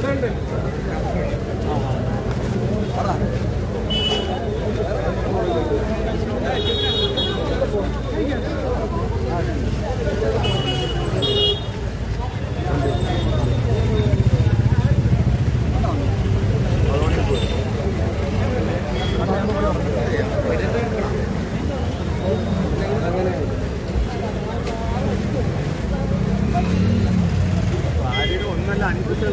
చూడండి आणि दुसरं